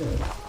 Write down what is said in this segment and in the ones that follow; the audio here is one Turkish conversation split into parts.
Ben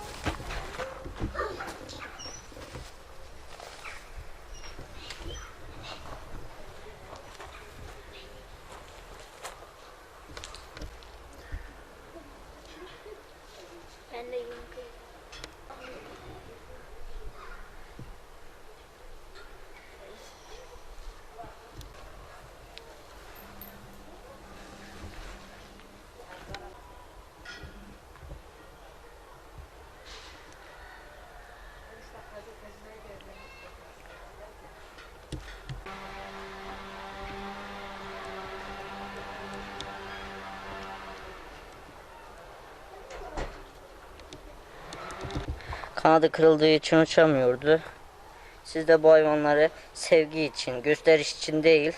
Kanadı kırıldığı için uçamıyordu. Siz de bu hayvanları sevgi için, gösteriş için değil,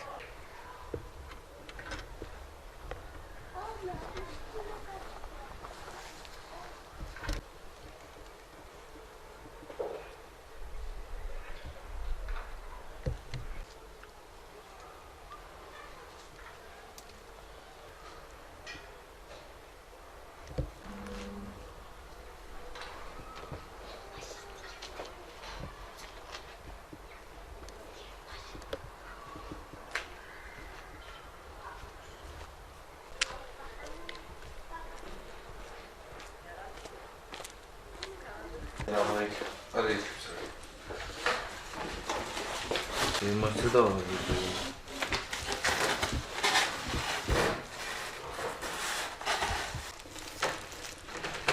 Selamünaleyküm. Aleykümselam. Elması da var.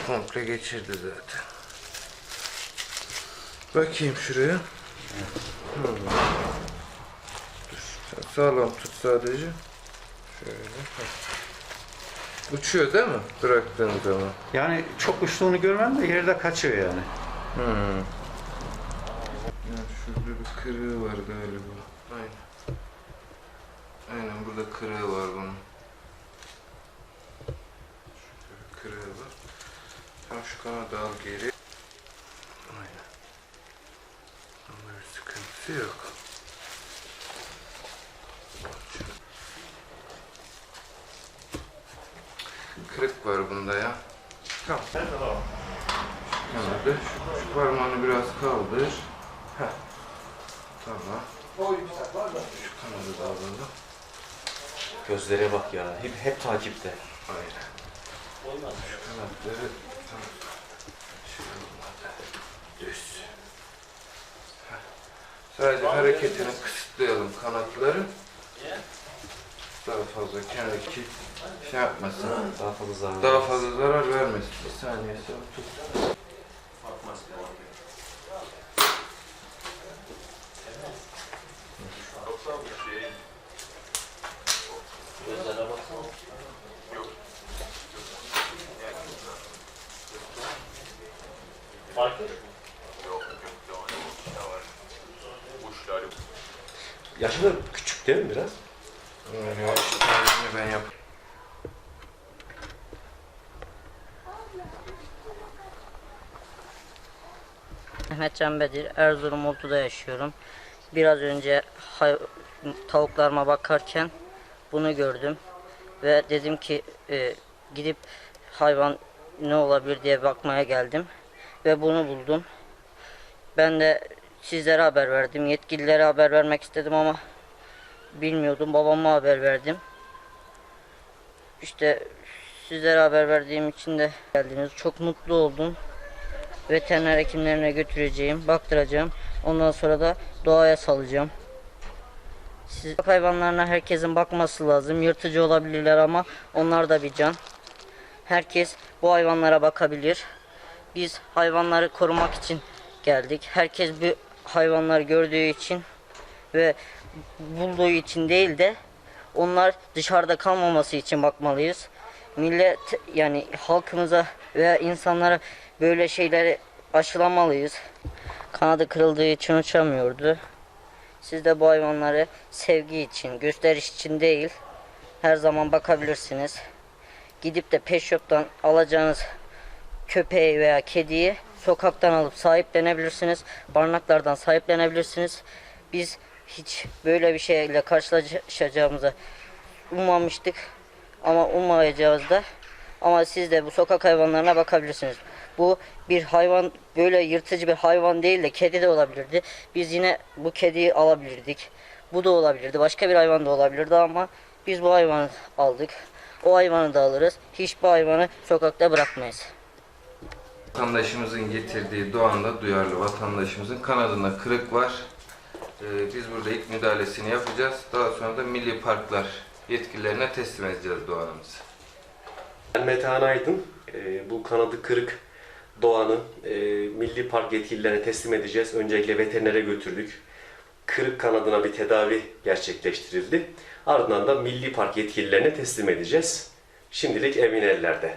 Komple geçirdi zaten. Bakayım şuraya. Hı. Sağlam tut sadece. Şöyle. Uçuyor değil mi? Bıraktığın zaman. Yani çok uçtuğunu görmem de yerde kaçıyor yani. Hmm. Ya şurada bir kırığı var galiba. Aynen. Aynen burada kırığı var bunun. Şurada bir kırığı var. Tam şu kanadı al geri. Aynen. Ama bir sıkıntısı yok. Kırık var bunda ya. Tamam. Kanadı. Şu, şu parmağını biraz kaldır. Heh. Tamam. Şu kanadı da alalım. Gözlere bak ya. Hep, hep takipte. Aynen. Şu kanatları. Şu olmadı. Düz. Heh. Sadece hareketini kısıtlayalım kanatların. Daha fazla ki şey yapmasın. Daha fazla zarar. Daha fazla zarar vermesin. Bir saniye sonra tut. Gözlere baksana. Yaşı da küçük değil mi biraz? Ben yap. Mehmet Can Bedir, Erzurum Oltu'da yaşıyorum. Biraz önce tavuklarıma bakarken bunu gördüm. Ve dedim ki e, gidip hayvan ne olabilir diye bakmaya geldim. Ve bunu buldum. Ben de sizlere haber verdim. Yetkililere haber vermek istedim ama bilmiyordum. Babama haber verdim. İşte sizlere haber verdiğim için de geldiniz. Çok mutlu oldum veteriner hekimlerine götüreceğim, baktıracağım. Ondan sonra da doğaya salacağım. Siz hayvanlarına herkesin bakması lazım. Yırtıcı olabilirler ama onlar da bir can. Herkes bu hayvanlara bakabilir. Biz hayvanları korumak için geldik. Herkes bu hayvanları gördüğü için ve bulduğu için değil de onlar dışarıda kalmaması için bakmalıyız. Millet yani halkımıza veya insanlara böyle şeyleri aşılamalıyız. Kanadı kırıldığı için uçamıyordu. Siz de bu hayvanları sevgi için, gösteriş için değil, her zaman bakabilirsiniz. Gidip de pet shop'tan alacağınız köpeği veya kediyi sokaktan alıp sahiplenebilirsiniz. Barınaklardan sahiplenebilirsiniz. Biz hiç böyle bir şeyle karşılaşacağımızı ummamıştık. Ama ummayacağız da. Ama siz de bu sokak hayvanlarına bakabilirsiniz. Bu bir hayvan böyle yırtıcı bir hayvan değil de kedi de olabilirdi. Biz yine bu kediyi alabilirdik. Bu da olabilirdi. Başka bir hayvan da olabilirdi ama biz bu hayvanı aldık. O hayvanı da alırız. Hiçbir hayvanı sokakta bırakmayız. Vatandaşımızın getirdiği doğanda duyarlı vatandaşımızın kanadında kırık var. Ee, biz burada ilk müdahalesini yapacağız. Daha sonra da milli parklar yetkililerine teslim edeceğiz doğanımızı. Ben Metehan Aydın. Ee, bu kanadı kırık doğanı e, Milli Park yetkililerine teslim edeceğiz. Öncelikle veterinere götürdük. Kırık kanadına bir tedavi gerçekleştirildi. Ardından da Milli Park yetkililerine teslim edeceğiz. Şimdilik emin ellerde.